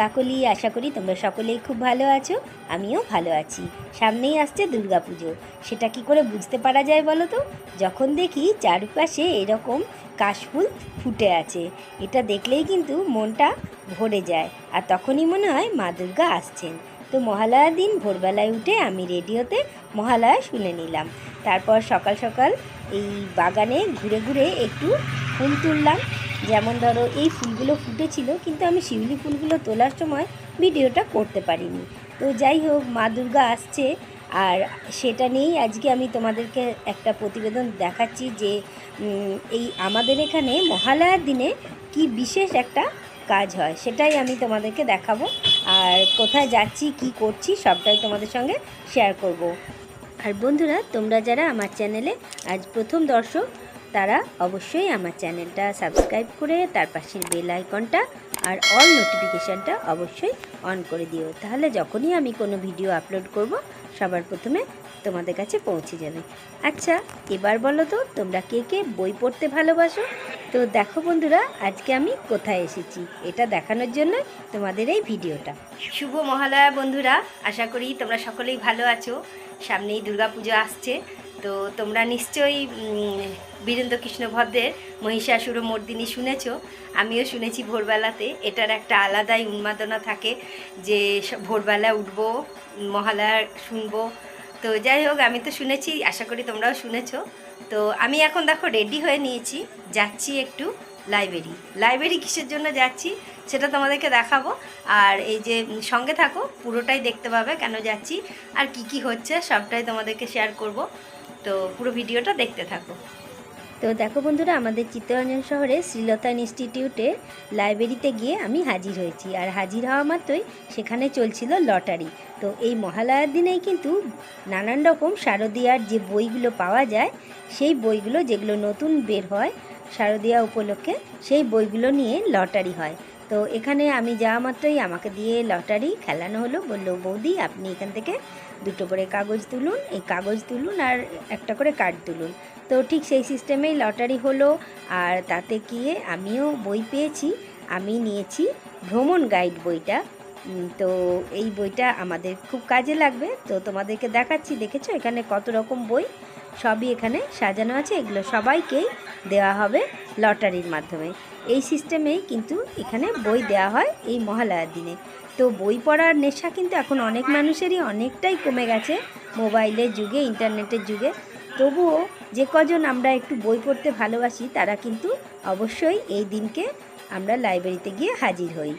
কাকলি। আশা করি তোমরা সকলেই খুব ভালো আছো, আমিও ভালো আছি। সামনেই আসছে দুর্গাপুজো। সেটা কি করে বুঝতে পারা যায় বলো তো? যখন দেখি চারপাশে এরকম কাশফুল ফুটে আছে, এটা দেখলেই কিন্তু মনটা ভরে যায়। আর তখনই মনে হয় মা দুর্গা আসছেন। তো মহালয়ার দিন ভোরবেলায় উঠে আমি রেডিওতে মহালয়া শুনে নিলাম। তারপর সকাল সকাল এই বাগানে ঘুরে ঘুরে একটু ফুল তুললাম। যেমন ধরো এই ফুলগুলো ফুটেছিল, কিন্তু আমি শিউলি ফুলগুলো তোলার সময় ভিডিওটা করতে পারিনি তো যাই হোক, মা দুর্গা আসছে, আর সেটা নিয়েই আজকে আমি তোমাদেরকে একটা প্রতিবেদন দেখাচ্ছি যে এই আমাদের এখানে মহালয়ার দিনে কি বিশেষ একটা কাজ হয়, সেটাই আমি তোমাদেরকে দেখাবো আর কোথায় যাচ্ছি, কি করছি, সবটাই তোমাদের সঙ্গে শেয়ার করব। আর বন্ধুরা, তোমরা যারা আমার চ্যানেলে আজ প্রথম দর্শক তারা অবশ্যই আমার চ্যানেলটা সাবস্ক্রাইব করে তার পাশের বেল আইকনটা আর অল নোটিফিকেশানটা অবশ্যই অন করে দিও। তাহলে যখনই আমি কোনো ভিডিও আপলোড করব, সবার প্রথমে তোমাদের কাছে পৌঁছে যাবে। আচ্ছা এবার বলো তো, তোমরা কে কে বই পড়তে ভালোবাসো? তো দেখো বন্ধুরা, আজকে আমি কোথায় এসেছি? এটা দেখানোর জন্য তোমাদের এই ভিডিওটা। শুভ মহালয়া বন্ধুরা, আশা করি তোমরা সকলেই ভালো আছো। সামনেই দুর্গাপুজো আসছে তো তোমরা নিশ্চয়ই বীরেন্দ্র কৃষ্ণ ভদ্রের মহিষাসুর মর্দিনী শুনেছ। আমিও শুনেছি ভোরবেলাতে। এটার একটা আলাদাই উন্মাদনা থাকে যে ভোরবেলা উঠবো মহালয়া শুনব। তো যাই হোক, আমি তো শুনেছি, আশা করি তোমরাও শুনেছো। তো আমি এখন দেখো রেডি হয়ে নিয়েছি। যাচ্ছি একটু লাইব্রেরি। লাইব্রেরি কিসের জন্য যাচ্ছি সেটা তোমাদেরকে দেখাবো। আর এই যে সঙ্গে থাকো, পুরোটাই দেখতে পাবে কেন যাচ্ছি, আর কি কি হচ্ছে, সবটাই তোমাদেরকে শেয়ার করব। তো পুরো ভিডিওটা দেখতে থাকো। তো দেখো বন্ধুরা, আমাদের চিত্তরঞ্জন শহরে শ্রীলতা ইনস্টিটিউটে লাইব্রেরিতে গিয়ে আমি হাজির হয়েছি। আর হাজির হওয়া মাত্রই সেখানে চলছিল লটারি। তো এই মহালয়ার দিনেই কিন্তু নানান রকম শারদীয়ার যে বইগুলো পাওয়া যায়, সেই বইগুলো যেগুলো নতুন বের হয় শারদীয়া উপলক্ষে, সেই বইগুলো নিয়ে লটারি হয়। তো এখানে আমি যাওয়া মাত্রই আমাকে দিয়ে লটারি খেলানো হলো। বলল, বৌদি, আপনি এখান থেকে দুটো করে কাগজ তুলুন। এই কাগজ তুলুন আর একটা করে কার্ড তুলুন। তো ঠিক সেই সিস্টেমেই লটারি হলো আর তাতে গিয়ে আমিও বই পেয়েছি। আমি নিয়েছি ভ্রমণ গাইড বইটা। তো এই বইটা আমাদের খুব কাজে লাগবে। তো তোমাদেরকে দেখাচ্ছি, দেখেছ? এখানে কত রকম বই। সবই এখানে সাজানো আছে। এগুলো সবাইকেই দেওয়া হবে লটারির মাধ্যমে। এই সিস্টেমেই কিন্তু এখানে বই দেওয়া হয় এই মহালয়ার দিনে। তো বই পড়ার নেশা কিন্তু এখন অনেক মানুষেরই অনেকটাই কমে গেছে মোবাইলের যুগে, ইন্টারনেটের যুগে। তবুও যে কজন আমরা একটু বই পড়তে ভালোবাসি, তারা কিন্তু অবশ্যই এই দিনকে আমরা লাইব্রেরিতে গিয়ে হাজির হই।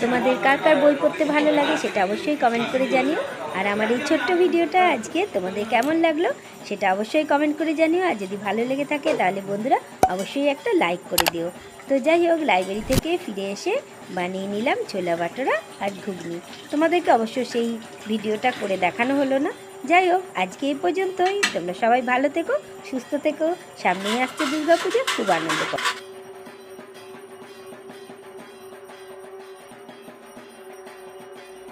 তোমাদের কার কার বই পড়তে ভালো লাগে সেটা অবশ্যই কমেন্ট করে জানিও। আর আমার এই ছোট্ট ভিডিওটা আজকে তোমাদের কেমন লাগল সেটা অবশ্যই কমেন্ট করে জানিও। আর যদি ভালো লেগে থাকে তাহলে বন্ধুরা অবশ্যই একটা লাইক করে দিও। তো যাই হোক, লাইব্রেরি থেকে ফিরে এসে বানিয়ে নিলাম ছোলা বাটোরা আর ঘুগনি। তোমাদেরকে অবশ্য সেই ভিডিওটা করে দেখানো হলো না। যাই হোক, আজকে এই পর্যন্তই। তোমরা সবাই ভালো থেকো, সুস্থ থেকো। সামনেই আসছে দুর্গাপুজো। খুব আনন্দ করো।